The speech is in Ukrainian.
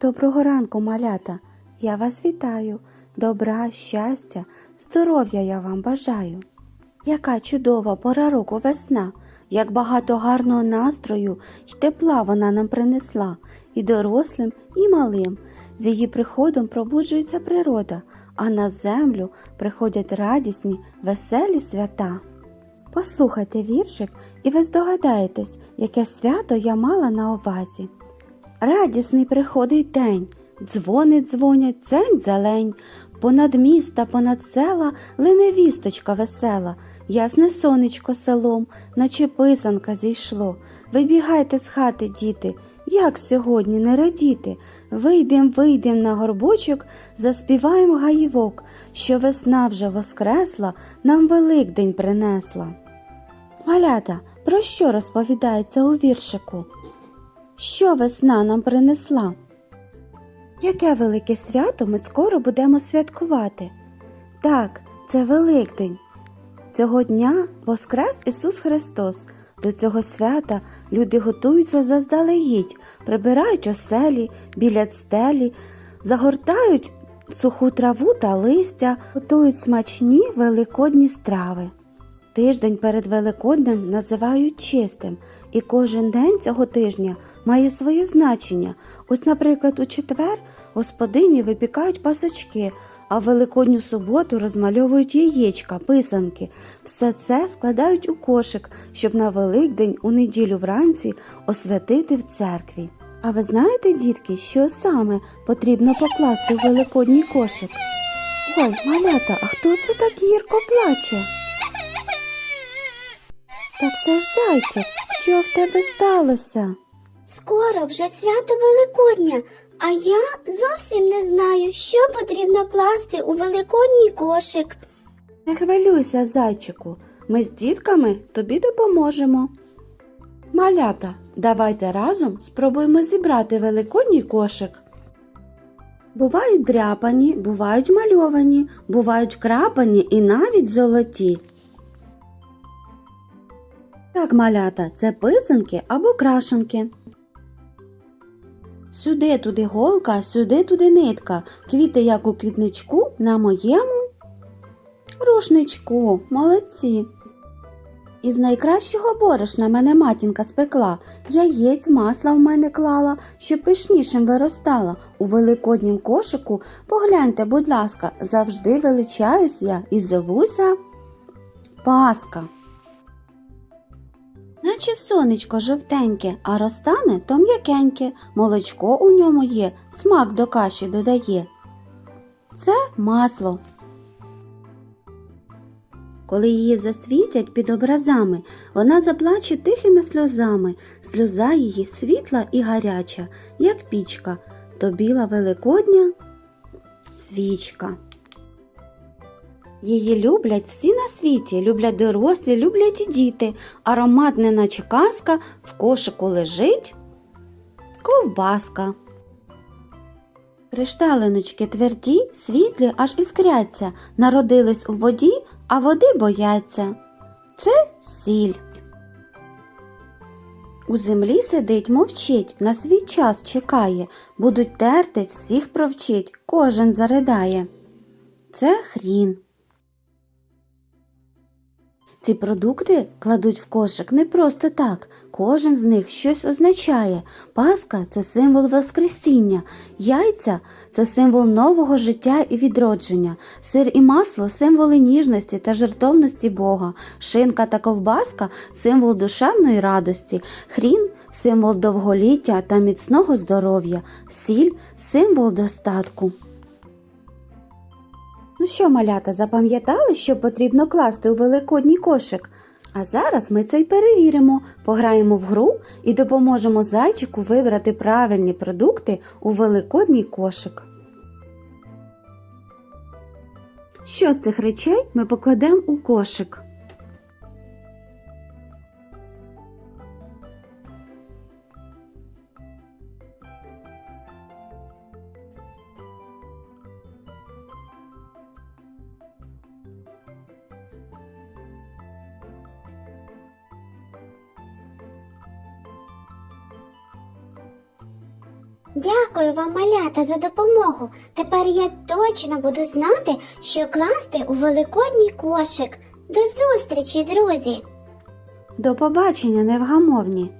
Доброго ранку, малята! Я вас вітаю. Добра, щастя, здоров'я я вам бажаю. Яка чудова пора року весна, як багато гарного настрою й тепла вона нам принесла, і дорослим, і малим. З її приходом пробуджується природа, а на землю приходять радісні, веселі свята. Послухайте віршик, і ви здогадаєтесь, яке свято я мала на увазі. Радісний приходить день, дзвони дзвонять, дзень зелень, понад міста, понад села лине вісточка весела, ясне сонечко селом, наче писанка зійшло. Вибігайте з хати, діти, як сьогодні не радіти. Вийдем, вийдем на горбочок, заспіваєм гаївок, що весна вже воскресла, нам Великдень принесла. Малята, про що розповідається у віршику? Що весна нам принесла? Яке велике свято ми скоро будемо святкувати? Так, це Великдень. Цього дня Воскрес Ісус Христос. До цього свята люди готуються заздалегідь, прибирають оселі, білять стелі, загортають суху траву та листя, готують смачні великодні страви. Тиждень перед Великоднем називають чистим, і кожен день цього тижня має своє значення. Ось, наприклад, у четвер господині випікають пасочки, а в Великодню суботу розмальовують яєчка, писанки. Все це складають у кошик, щоб на Великдень у неділю вранці освятити в церкві. А ви знаєте, дітки, що саме потрібно покласти у великодній кошик? Ой, малята, а хто це так гірко плаче? Так це ж зайчик, що в тебе сталося? Скоро вже свято Великодня, а я зовсім не знаю, що потрібно класти у великодній кошик. Не хвилюйся, зайчику, ми з дітками тобі допоможемо. Малята, давайте разом спробуємо зібрати великодній кошик. Бувають дряпані, бувають мальовані, бувають крапані і навіть золоті. Так, малята, це писанки або крашенки. Сюди туди голка, сюди туди нитка, квіти, як у квітничку, на моєму рушничку, молодці. Із найкращого борошна мене матінка спекла, яєць масла в мене клала, щоб пишнішим виростала. У великоднім кошику погляньте, будь ласка, завжди величаюсь я і зовуся Паска. Наче сонечко жовтеньке, а розтане то м'якеньке, молочко у ньому є, смак до каші додає. Це масло. Коли її засвітять під образами, вона заплаче тихими сльозами, сльоза її світла і гаряча, як пічка, то біла великодня свічка. Її люблять всі на світі, люблять дорослі, люблять і діти. Аромат, не наче казка, в кошику лежить ковбаска. Кришталиночки тверді, світлі, аж іскряться, народились у воді, а води бояться. Це сіль. У землі сидить, мовчить, на свій час чекає, будуть терти, всіх провчить, кожен заридає. Це хрін. Ці продукти кладуть в кошик не просто так. Кожен з них щось означає. Паска це символ Воскресіння, яйця це символ нового життя і відродження, сир і масло символи ніжності та жертовності Бога, шинка та ковбаска символ душевної радості, хрін символ довголіття та міцного здоров'я, сіль символ достатку. Ну що, малята, запам'ятали, що потрібно класти у великодній кошик? А зараз ми це й перевіримо, пограємо в гру і допоможемо зайчику вибрати правильні продукти у великодній кошик. Що з цих речей ми покладемо у кошик? Дякую вам, малята, за допомогу. Тепер я точно буду знати, що класти у великодній кошик. До зустрічі, друзі! До побачення, невгамовні!